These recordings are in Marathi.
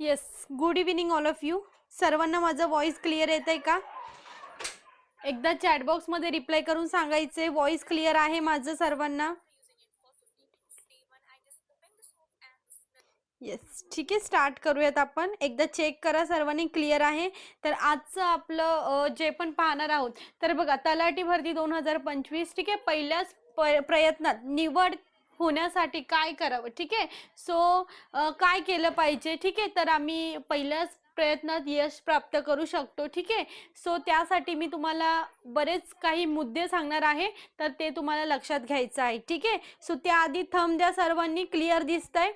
Yes good evening all of you सर्वांना माझं व्हॉइस क्लिअर येत आहे का? एकदा चॅटबॉक्समध्ये रिप्लाय करून सांगायचे व्हॉइस क्लिअर आहे माझं सर्वांना? येस ठीक आहे स्टार्ट करूयात आपण. एकदा चेक करा सर्वांनी क्लिअर आहे. तर आजचं आपलं जे पण पाहणार आहोत तर बघा तलाठी भरती दोन हजार पंचवीस ठीक आहे पहिल्याच प- प्रयत्नात निवड होण्यासाठी काय करावं? ठीक आहे? सो काय केलं पाहिजे? ठीक आहे? तर आम्ही पहिल्याच प्रयत्नात यश प्राप्त करू शकतो. ठीक आहे? सो त्यासाठी मी तुम्हाला बरेच काही मुद्दे सांगणार आहे. तर ते तुम्हाला लक्षात घ्यायचं आहे. ठीक आहे? सो त्याआधी थम द्या सर्वांनी. क्लिअर दिसत आहे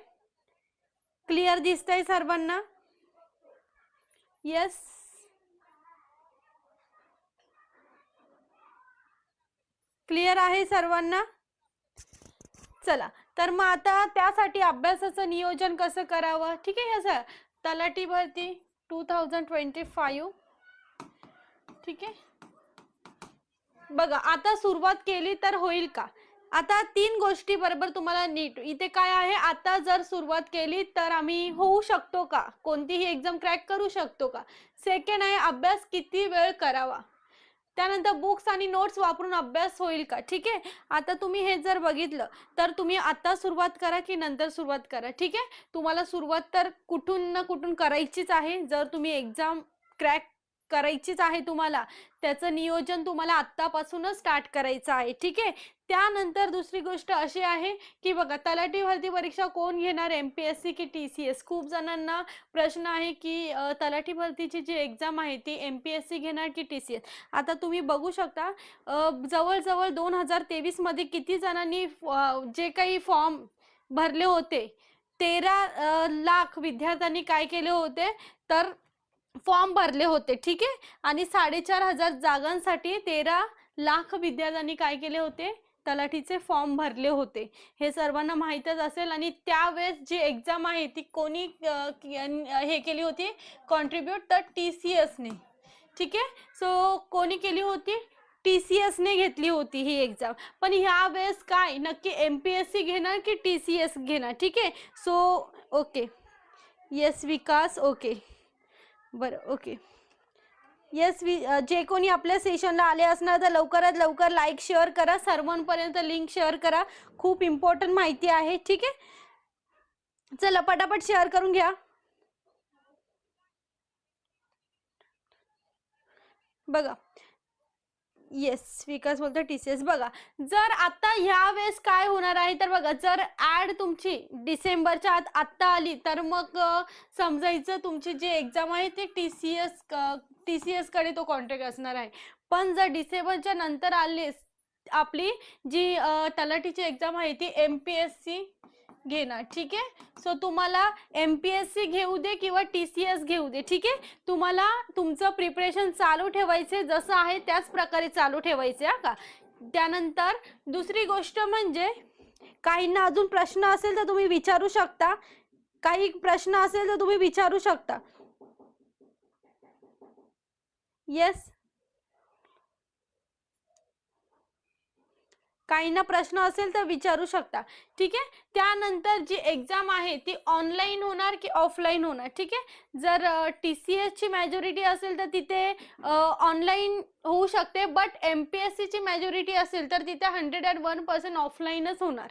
क्लिअर दिसत आहे सर्वांना? येस क्लिअर आहे सर्वांना? चला तर मग आता त्यासाठी अभ्यासाचं नियोजन कसं करावं? ठीक आहे सर तलाठी भरती टू थाउजंड ट्वेंटी फाईव्ह ठीक आहे? बघा आता सुरुवात केली तर होईल का? आता तीन गोष्टी बरोबर तुम्हाला नीट इथे काय आहे? आता जर सुरुवात केली तर आम्ही होऊ शकतो का? कोणतीही एक्झाम क्रॅक करू शकतो का? सेकंड आहे अभ्यास किती वेळ करावा? त्यानंतर बुक्स आणि नोट्स वापरून अभ्यास होईल का? ठीक आहे? आता तुम्ही हे जर बघितलं तर तुम्ही आता सुरुवात करा की नंतर सुरुवात करा ठीक आहे? तुम्हाला सुरुवात तर कुठून ना कुठून करायचीच आहे. जर तुम्ही एक्झाम क्रॅक करायचीच आहे तुम्हाला त्याचं नियोजन तुम्हाला आत्तापासूनच स्टार्ट करायचं आहे ठीक आहे? त्यानंतर दुसरी गोष्ट अशी आहे की बघा तलाठी भरती परीक्षा कोण घेणार? एम पी एस सी की टी सी एस खूप जणांना प्रश्न आहे की तलाठी भरतीची जी एक्झाम आहे ती एम पी एस सी घेणार की टी सी एस आता तुम्ही बघू शकता जवळजवळ दोन हजार तेवीसमध्ये किती जणांनी जे काही फॉर्म भरले होते तेरा लाख विद्यार्थ्यांनी काय केले होते? तर फॉर्म भरले होते ठीक आहे? आणि साडेचार हजार जागांसाठी तेरा लाख विद्यार्थ्यांनी काय केले होते? तलाठीचे फॉर्म भरले होते. हे सर्वांना माहीतच असेल आणि त्यावेळेस जी एक्झाम आहे ती कोणी हे केली होती? कॉन्ट्रीब्यूट तर टी सी एसने ठीक आहे? सो कोणी केली होती? टी सी एसने घेतली होती ही एक्झाम पण ह्या वेळेस काय? नक्की एम पी एस सी घेणार की टी सी एस घेणार? ठीक आहे? So okay yes Vikas okay बरं ओके येस वि uh, जे कोणी आपल्या सेशनला आले असणार तर लवकरात लवकर लाईक शेअर करा. सर्वांपर्यंत लिंक शेअर करा. खूप इम्पॉर्टंट माहिती आहे. ठीक आहे? चला पटापट शेअर करून घ्या. बघा. येस विकास बोलतो टी सी एस बघा जर आता ह्या वेळेस काय होणार आहे तर बघा जर ऍड तुमची डिसेंबरच्या आत आत्ता आली तर मग समजायचं तुमची जी एक्झाम आहे ती T C S T C एसकडे तो कॉन्ट्रॅक्ट असणार आहे. पण जर डिसेंबरच्या नंतर आलीस आपली जी तलाठीची एक्झाम आहे ती एम पी एस सी घेणार ठीक आहे? सो तुम्हाला एम पी एस सी घेऊ दे किंवा टी सी एस घेऊ दे ठीक आहे? तुम्हाला तुमचं प्रिपरेशन चालू ठेवायचे जसं आहे त्याच प्रकारे चालू ठेवायचे हा का? त्यानंतर दुसरी गोष्ट म्हणजे काहींना अजून प्रश्न असेल तर तुम्ही विचारू शकता. काही प्रश्न असेल तर तुम्ही विचारू शकता. येस काहींना प्रश्न असेल तर विचारू शकता. ठीक आहे? त्यानंतर जी एक्झाम आहे ती ऑनलाईन होणार की ऑफलाईन होणार? ठीक आहे? जर टी सी एसची मॅजॉरिटी असेल तर तिथे ऑनलाईन होऊ शकते बट एम पी एस सीची मॅजॉरिटी असेल तर तिथे हंड्रेड अँड वन पर्सेंट ऑफलाईनच होणार.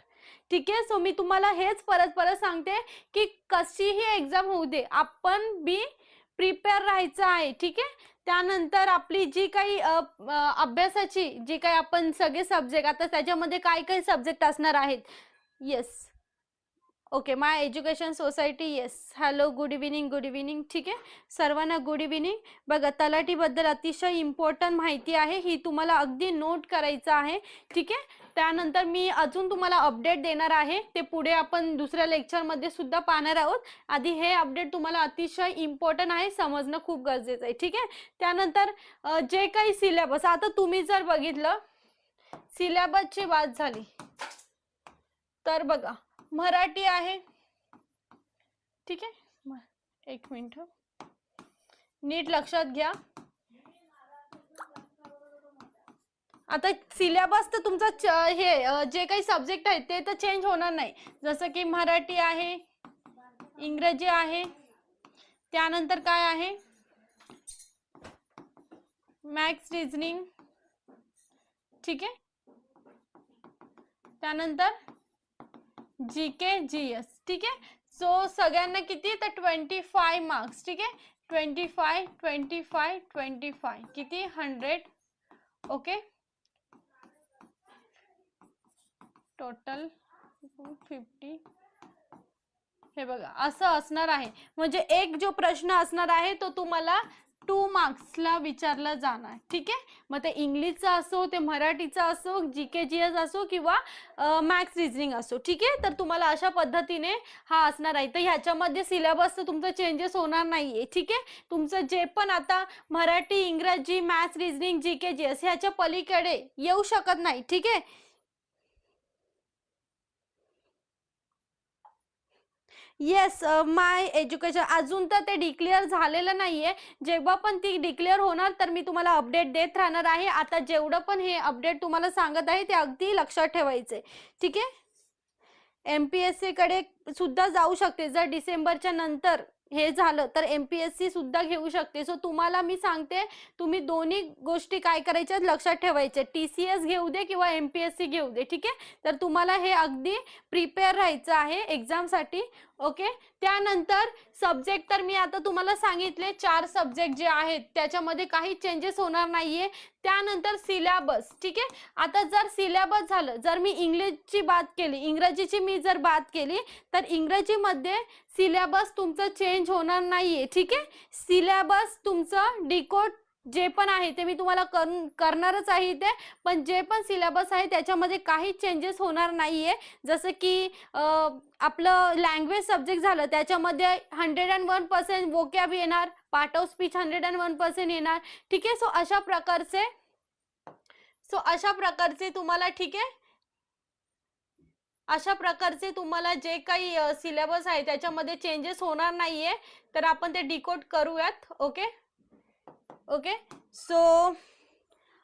ठीक आहे? सो मी तुम्हाला हेच परत परत सांगते की कशीही एक्झाम होऊ दे आपण बी प्रिपेअर राहायचं आहे. ठीक आहे? त्यानंतर आपली जी काही अभ्यासाची जी काही आपण सगळे सब्जेक्ट आता त्याच्यामध्ये काय काय सब्जेक्ट असणार आहेत? Yes okay my education society yes hello good evening good evening ठीक आहे? सर्वांना गुड इव्हिनिंग बघा तलाठीबद्दल अतिशय इम्पॉर्टंट माहिती आहे. ही तुम्हाला अगदी नोट करायचं आहे. ठीक आहे? त्यानंतर मी अजून तुम्हाला अपडेट देणार आहे. ते पुढे आपण दुसऱ्या लेक्चरमध्ये सुद्धा पाहणार आहोत. आधी हे अपडेट तुम्हाला अतिशय इम्पॉर्टंट आहे. समजणं खूप गरजेचं आहे. ठीक आहे? त्यानंतर जे काही सिलेबस आता तुम्ही जर बघितलं सिलेबसची बात झाली. तर बघा मराठी आहे. ठीक आहे? एक मिनिट नीट लक्षात घ्या. आता सिलेबस तर तुमचा च- हे जे काही सब्जेक्ट आहेत ते तर चेंज होणार नाही. जसं की मराठी आहे इंग्रजी आहे त्यानंतर काय आहे? मॅक्स रिजनिंग ठीक आहे? त्यानंतर जी के जी एस ठीक आहे? सो सगळ्यांना किती तर ट्वेंटी फाय मार्क्स ठीक आहे? Twenty five twenty five twenty five किती? हंड्रेड ओके टोटल फिफ्टी हे बघा असं असणार आहे. म्हणजे एक जो प्रश्न असणार आहे तो तुम्हाला टू मार्क्सला विचारलं जाणार. ठीक आहे? मग ते इंग्लिशचं असो ते मराठीचा असो जी के जी एस असो किंवा मॅथ्स रिजनिंग असो. ठीक आहे? तर तुम्हाला अशा पद्धतीने हा असणार आहे. तर ह्याच्यामध्ये सिलेबस तर तुमचं चेंजेस होणार नाही आहे ठीक आहे? तुमचं जे पण आता मराठी इंग्रजी maths reasoning G K G S ह्याच्या पलीकडे येऊ शकत नाही. ठीक आहे? येस माय एज्युकेशन अजून तर ते डिक्लेअर झालेलं नाहीये. जेव्हा पण ती डिक्लेअर होणार तर मी तुम्हाला अपडेट देत राहणार आहे. आता जेवढं पण हे अपडेट तुम्हाला सांगत आहे ते अगदी लक्षात ठेवायचे ठीक आहे? एम पी एस सीकडे सुद्धा जाऊ शकते. जर डिसेंबरच्या नंतर हे झालं तर एम पी एस सी सुद्धा घेऊ शकते. सो तुम्हाला मी सांगते तुम्ही दोन्ही गोष्टी काय करायच्या लक्षात ठेवायच्या. टी सी एस घेऊ दे किंवा एम पी एस सी घेऊ दे ठीक आहे? तर तुम्हाला हे अगदी प्रिपेअर राहायचं आहे एक्झामसाठी ओके त्यानंतर सब्जेक्ट तर मी आता तुम्हाला सांगितले चार सब्जेक्ट जे आहेत त्याच्यामध्ये काही चेंजेस होणार नाहीये. त्यानंतर सिलॅबस ठीक आहे? आता जर सिलॅबस झालं जर मी इंग्लिशची बात केली इंग्रजीची मी जर बात केली तर इंग्रजीमध्ये सिलॅबस तुमचं चेंज होणार नाहीये ठीक आहे? सिलॅबस तुमचं डिकोड जे पण आहे ते मी तुम्हाला कर करणारच आहे ते पण जे पण सिलेबस आहे त्याच्यामध्ये काही चेंजेस होणार नाहीये. जसं की आपलं लँग्वेज सब्जेक्ट झालं त्याच्यामध्ये hundred and one percent vocab येणार part of speech hundred and one percent येणार. ठीक आहे? सो अशा प्रकारचे सो अशा प्रकारचे तुम्हाला ठीक आहे? अशा प्रकारचे तुम्हाला जे काही सिलेबस आहे त्याच्यामध्ये चेंजेस होणार नाहीये. तर आपण ते डिकोड करूयात ओके ओके सो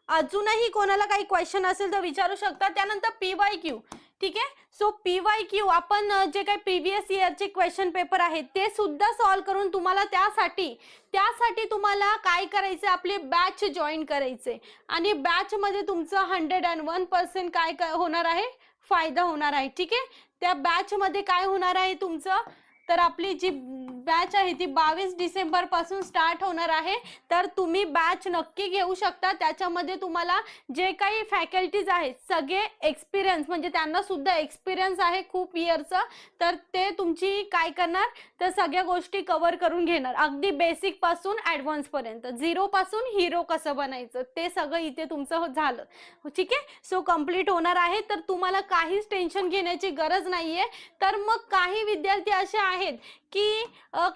अजूनही कोणाला काही क्वेश्चन असेल तर विचारू शकता. त्यानंतर पी वाय क्यू ठीक? आहे सो पी वाय क्यू आपण जे काही प्रिव्हियस इयरचे क्वेश्चन पेपर आहेत ते सुद्धा सॉल्व करून तुम्हाला त्यासाठी त्यासाठी तुम्हाला काय करायचं आपले बॅच जॉईन करायचे आणि बॅचमध्ये तुमचं हंड्रेड अँड वन पर्सेंट काय काय होणार आहे? फायदा होणार आहे. ठीक? आहे त्या बॅचमध्ये काय होणार आहे? तुमचं तर आपली जी बॅच आहे ती बावीस डिसेंबरपासून स्टार्ट होणार आहे. तर तुम्ही बॅच नक्की घेऊ शकता. त्याच्यामध्ये तुम्हाला जे काही फॅकल्टीज आहेत सगळे एक्सपिरियन्स म्हणजे त्यांना सुद्धा एक्सपिरियन्स आहे खूप इयरचं तर ते तुमची काय करणार? तर सगळ्या गोष्टी कव्हर करून घेणार. अगदी बेसिकपासून ऍडव्हान्स पर्यंत. झिरो पासून हिरो कसं बनायचं? ते सगळं इथे तुमचं झालं. ठीक आहे? सो कंप्लीट होणार आहे. तर तुम्हाला काहीच टेन्शन घेण्याची गरज नाहीये. तर मग काही विद्यार्थी असे आहेत की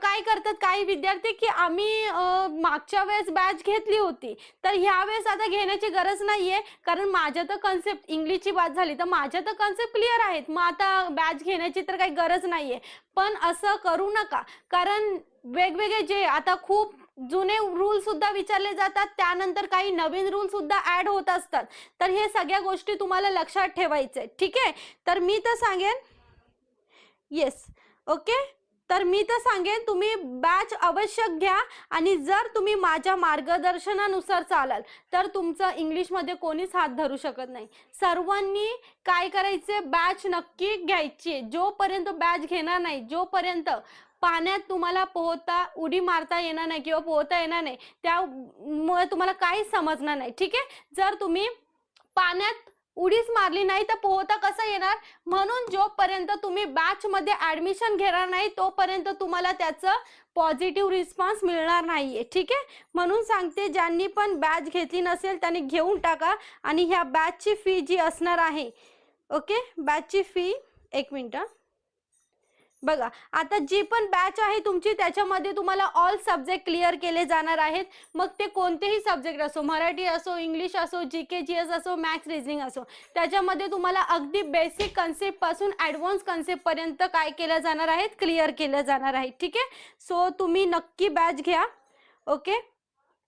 काय करतात काही विद्यार्थी की आम्ही मागच्या वेळेस बॅच घेतली होती. तर ह्या वेळेस आता घेण्याची गरज नाहीये. कारण माझ्या तर कन्सेप्ट इंग्लिशची बात झाली तर माझ्या तर कन्सेप्ट क्लिअर आहेत. मग आता बॅच घेण्याची तर काही गरज नाहीये. पण असं करू नका. कारण वेगवेगळे जे आता खूप जुने रूल सुद्धा विचारले जातात. त्यानंतर काही नवीन रूल सुद्धा ऍड होत असतात. तर हे सगळ्या गोष्टी तुम्हाला लक्षात ठेवायचे ठीक आहे? तर मी तर सांगेन. येस ओके तर मी तर सांगेन तुम्ही बॅच आवश्यक घ्या आणि जर तुम्ही माझ्या मार्गदर्शनानुसार चालाल तर तुमचं इंग्लिशमध्ये कोणीच हात धरू शकत नाही. सर्वांनी काय करायचे? बॅच नक्की घ्यायची आहे. जोपर्यंत बॅच घेणार नाही जोपर्यंत पाण्यात तुम्हाला पोहता उडी मारता येणार नाही किंवा पोहता येणार नाही त्यामुळे तुम्हाला काहीच समजणार नाही. ठीक आहे? जर तुम्ही पाण्यात उडीच मारली नाही तर पोहता कसं येणार? म्हणून जोपर्यंत तुम्ही बॅच मध्ये ऍडमिशन घेणार नाही तोपर्यंत तुम्हाला त्याचं पॉझिटिव्ह रिस्पॉन्स मिळणार नाहीये. ठीक आहे? म्हणून सांगते ज्यांनी पण बॅच घेतली नसेल त्यांनी घेऊन टाका आणि ह्या बॅचची फी जी असणार आहे. ओके बॅचची फी एक मिनिट. बघा आता जी पण बॅच आहे तुमची त्याच्यामध्ये तुम्हाला ऑल सब्जेक्ट क्लिअर केले जाणार आहेत. मग ते कोणतेही सब्जेक्ट असो मराठी असो इंग्लिश असो जी के जी एस असो मॅथ्स रिजनिंग असो त्याच्यामध्ये तुम्हाला अगदी बेसिक कन्सेप्टपासून ॲडव्हान्स कन्सेप्ट पर्यंत काय केलं जाणार आहेत क्लिअर केलं जाणार आहे. ठीक आहे? सो तुम्ही नक्की बॅच घ्या. ओके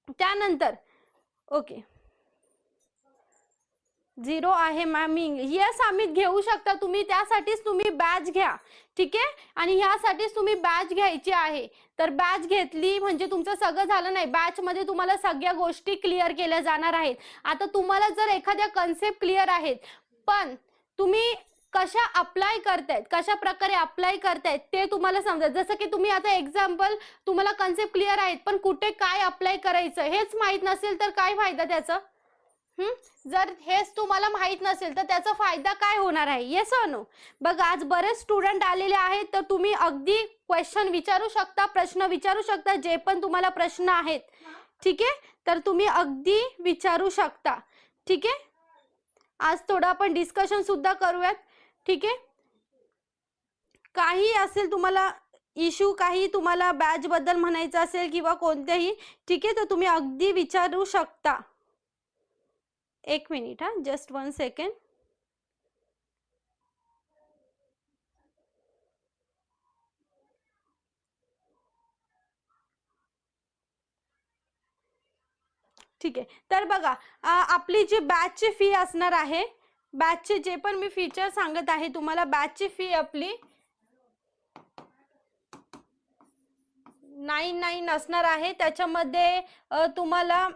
त्यानंतर ओके झिरो आहे मॅम येस आम्ही घेऊ शकता तुम्ही. त्यासाठीच तुम्ही बॅच घ्या. ठीक आहे? आणि ह्यासाठीच तुम्ही बॅच घ्यायची आहे. तर बॅच घेतली म्हणजे तुमचं सगळं झालं नाही. बॅचमध्ये तुम्हाला सगळ्या गोष्टी क्लिअर केल्या जाणार आहेत. आता तुम्हाला जर एखाद्या कन्सेप्ट क्लिअर आहेत पण तुम्ही कशा अप्लाय करतायत कशा प्रकारे अप्लाय करतायत ते तुम्हाला समजत. जसं की तुम्ही आता एक्झाम्पल तुम्हाला कन्सेप्ट क्लिअर आहेत पण कुठे काय अप्लाय करायचं हेच माहीत नसेल तर काय फायदा त्याचा? जर हेच तुम्हाला माहीत नसेल तर त्याचा फायदा काय होणार आहे? येस नो बघ आज बरेच स्टुडंट आलेले आहेत तर तुम्ही अगदी क्वेश्चन विचारू शकता प्रश्न विचारू शकता जे पण तुम्हाला प्रश्न आहेत. ठीक आहे? तर तुम्ही अगदी विचारू शकता. ठीक आहे? आज थोडं आपण डिस्कशन सुद्धा करूयात. ठीक आहे? काही असेल तुम्हाला इश्यू काही तुम्हाला बॅच बद्दल म्हणायचं असेल किंवा कोणत्याही ठीक आहे? तर तुम्ही अगदी विचारू शकता. एक मिनिट हा. जस्ट वन सेकंड ठीक आहे. तर बघा आपली जी बॅचची फी असणार आहे बॅचचे जे पण मी फीचर सांगत आहे तुम्हाला बॅचची फी आपली नाईन नाईन असणार आहे. त्याच्यामध्ये तुम्हाला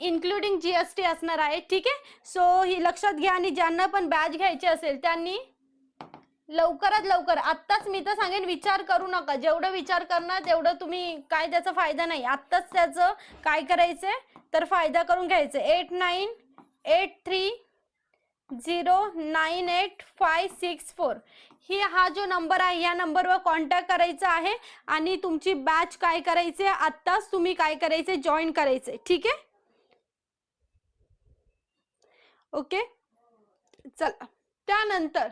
इन्क्लुडिंग जी एस टी असणार आहे ठीक आहे? सो ही लक्षात घ्या आणि ज्यांना पण बॅच घ्यायची असेल त्यांनी लवकरात लवकर आत्ताच मी तर सांगेन विचार करू नका. जेवढं विचार करणार तेवढं तुम्ही काय त्याचा फायदा नाही. आत्ताच त्याचं काय करायचंय तर फायदा करून घ्यायचं. Eight nine eight three zero nine eight five six four ही हा जो नंबर आहे या नंबरवर कॉन्टॅक्ट करायचा आहे आणि तुमची बॅच काय करायचे आत्ताच तुम्ही काय करायचे जॉईन करायचे ठीक आहे? ओके? चला. त्यानंतर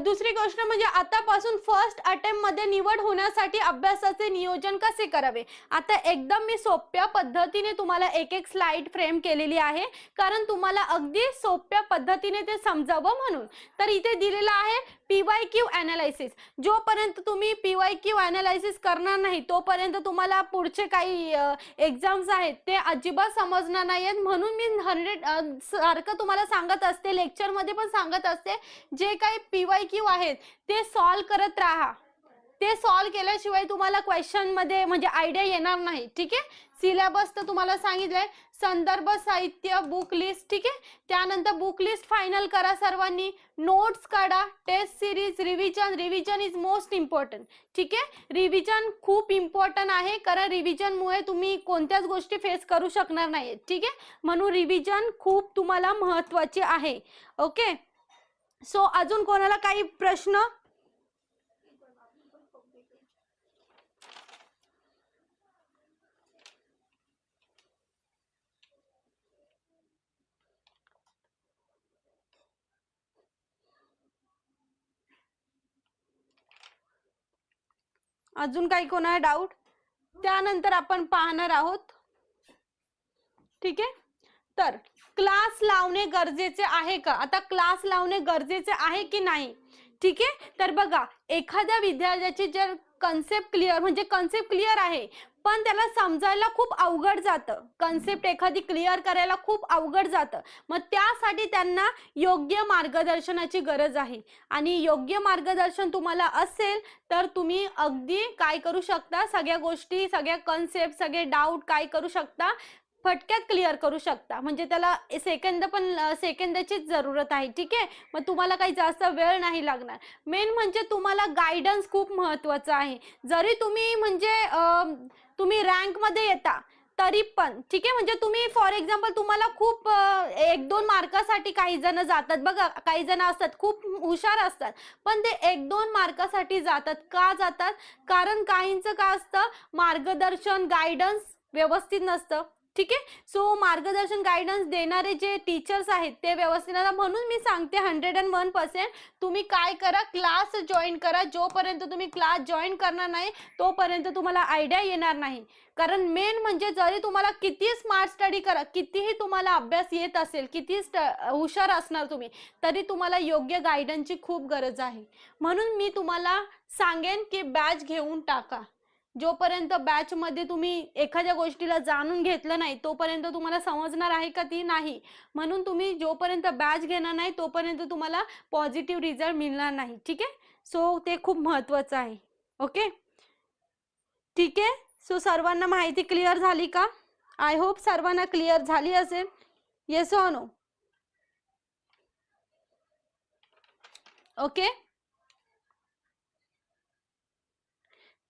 दुसरी गोष्ट म्हणजे आतापासून फर्स्ट अटेम्प्टमध्ये निवड होण्यासाठी अभ्यासाचे नियोजन कसे करावे? आता एकदम मी सोप्या पद्धतीने तुम्हाला एक एक स्लाइड फ्रेम केलेली आहे. कारण तुम्हाला अगदी सोप्या पद्धतीने ते समजावं म्हणून. तर इथे दिलेलं आहे पीवाय क्यू अनालायसिस जोपर्यंत तुम्ही पीवाय क्यू अनालायसिस करणार नाही तोपर्यंत तुम्हाला पुढचे काही एक्झाम्स आहेत ते अजिबात समजणार नाही आहेत. म्हणून मी हंड्रेड सारखं तुम्हाला सांगत असते लेक्चरमध्ये पण सांगत असते जे काही पीवाय क्यू आहेत ते सॉल्व करत राहा. ते सॉल्व केल्याशिवाय तुम्हाला क्वेश्चनमध्ये म्हणजे आयडिया येणार नाही. ठीक? आहे सिलेबस तर तुम्हाला सांगितलंय. संदर्भ साहित्य बुक लिस्ट ठीक? आहे त्यानंतर बुक लिस्ट फायनल करा सर्वांनी. नोट्स काढा. Test series revision revision is most important ठीक? आहे रिव्हिजन खूप इम्पॉर्टंट आहे. कारण रिव्हिजनमुळे तुम्ही कोणत्याच गोष्टी फेस करू शकणार नाही ठीक? आहे म्हणून रिव्हिजन खूप तुम्हाला महत्त्वाचे आहे. ओके सो अजून कोणाला काही प्रश्न? अजून काही कोणाला डाऊट त्यानंतर आपण पाहणार आहोत. ठीक आहे? तर क्लास लावणे गरजेचे आहे का? आता क्लास लावणे गरजेचे आहे की नाही? ठीक आहे? तर बघा एखाद्या विद्यार्थ्याची जर कन्सेप्ट क्लिअर म्हणजे कन्सेप्ट क्लिअर आहे पण त्याला समजायला खूप अवघड जातं. कन्सेप्ट एखादी क्लिअर करायला खूप अवघड जातं. मग त्यासाठी त्यांना योग्य मार्गदर्शनाची गरज आहे. आणि योग्य मार्गदर्शन तुम्हाला असेल तर तुम्ही अगदी काय करू शकता? सगळ्या गोष्टी सगळ्या कन्सेप्ट सगळे डाऊट काय करू शकता? फटक्यात क्लिअर करू शकता. म्हणजे त्याला सेकंद पण सेकंदाचीच जरूरत आहे ठीक आहे? मग तुम्हाला काही जास्त वेळ नाही लागणार. मेन म्हणजे तुम्हाला गायडन्स खूप महत्वाचं आहे. जरी तुम्ही म्हणजे तुम्ही रँकमध्ये येता तरी पण ठीक आहे? म्हणजे तुम्ही फॉर एक्झाम्पल तुम्हाला खूप एक दोन मार्कासाठी काही जण जातात. बघा काही जण असतात खूप हुशार असतात पण ते एक दोन मार्कासाठी जातात. का जातात? कारण काहींचं का असतं? मार्गदर्शन गायडन्स व्यवस्थित नसतं. ठीक आहे? सो मार्गदर्शन गायडन्स देणारे जे टीचर्स आहेत ते व्यवस्थित म्हणून मी सांगते हंड्रेड अँड वन पर्सेंट तुम्ही काय करा क्लास जॉईन करा. जोपर्यंत तुम्ही क्लास जॉईन करणार नाही तोपर्यंत तुम्हाला आयडिया येणार नाही. कारण मेन म्हणजे जरी तुम्हाला किती स्मार्ट स्टडी करा कितीही तुम्हाला अभ्यास येत असेल किती हुशार असणार तुम्ही तरी तुम्हाला योग्य गायडन्सची खूप गरज आहे. म्हणून मी तुम्हाला सांगेन की बॅच घेऊन टाका. जोपर्यंत बॅच मध्ये तुम्ही एखाद्या गोष्टीला जाणून घेतलं नाही तोपर्यंत तुम्हाला समजणार आहे का ती नाही. म्हणून तुम्ही जोपर्यंत बॅच घेणार नाही तोपर्यंत तुम्हाला पॉझिटिव्ह रिझल्ट मिळणार नाही. ठीक आहे? सो ते खूप महत्वाचं आहे. ओके ठीक आहे? सो सर्वांना माहिती क्लिअर झाली का? आय होप सर्वांना क्लिअर झाली असेल. येस नो ओके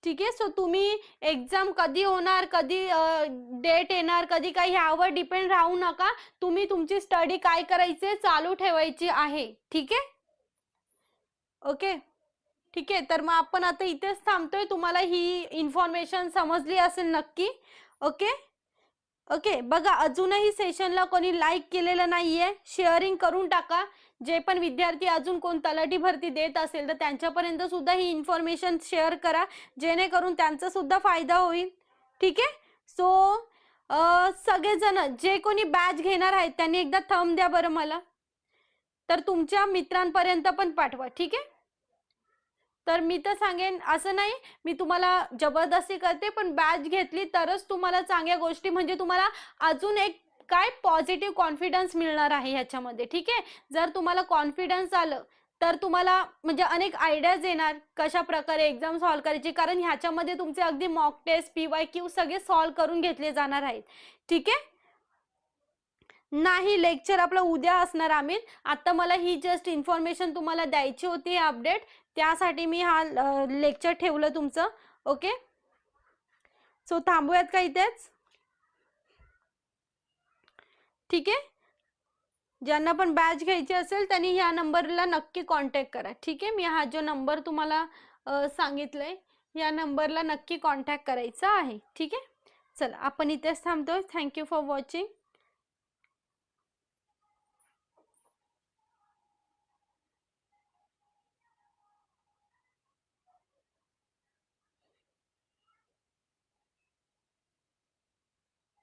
ठीक आहे? सो तुम्ही एक्झाम कधी होणार कधी डेट येणार कधी काही ह्यावर डिपेंड राहू नका. तुम्ही तुमची स्टडी काय करायची चालू ठेवायची आहे. ठीक आहे? ओके ठीक आहे? तर मग आपण आता इथेच थांबतोय. तुम्हाला ही इन्फॉर्मेशन समजली असेल नक्की. ओके ओके बघा अजूनही सेशनला कोणी लाईक केलेलं नाहीये शेअरिंग करून टाका. जे पण विद्यार्थी अजून कोण तलाठी भरती देत असेल तर त्यांच्यापर्यंत सुद्धा ही इन्फॉर्मेशन शेअर करा. जेणेकरून त्यांचा सुद्धा फायदा होईल. ठीक आहे? सो सगळेजण जे कोणी बॅच घेणार आहेत त्यांनी एकदा थंब द्या बरं मला. तर तुमच्या मित्रांपर्यंत पण पाठवा. ठीक आहे? तर मी तर सांगेन असं नाही मी तुम्हाला जबरदस्ती करते पण बॅच घेतली तरच तुम्हाला चांगल्या गोष्टी म्हणजे तुम्हाला अजून एक काय पॉझिटिव्ह कॉन्फिडन्स मिळणार आहे ह्याच्यामध्ये ठीक आहे? जर तुम्हाला कॉन्फिडन्स आलं तर तुम्हाला म्हणजे अनेक आयडियाज येणार कशा प्रकारे एक्झाम सॉल्व्ह करायची कारण ह्याच्यामध्ये तुमचे अगदी mock test P Y Q सगळे सॉल्व्ह करून घेतले जाणार आहेत ठीक आहे? नाही लेक्चर आपलं उद्या असणार आम्ही आता मला ही जस्ट इन्फॉर्मेशन तुम्हाला द्यायची होती अपडेट. त्यासाठी मी हा लेक्चर ठेवलं तुमचं. ओके सो थांबूयात का इथेच? ठीक आहे? ज्यांना पण बॅच घ्यायची असेल त्यांनी ह्या नंबरला नक्की कॉन्टॅक्ट करा. ठीक आहे? मी हा जो नंबर तुम्हाला सांगितलं या नंबरला नक्की कॉन्टॅक्ट करायचा आहे. ठीक आहे? चला आपण इथेच थांबतो थँक्यू फॉर वॉचिंग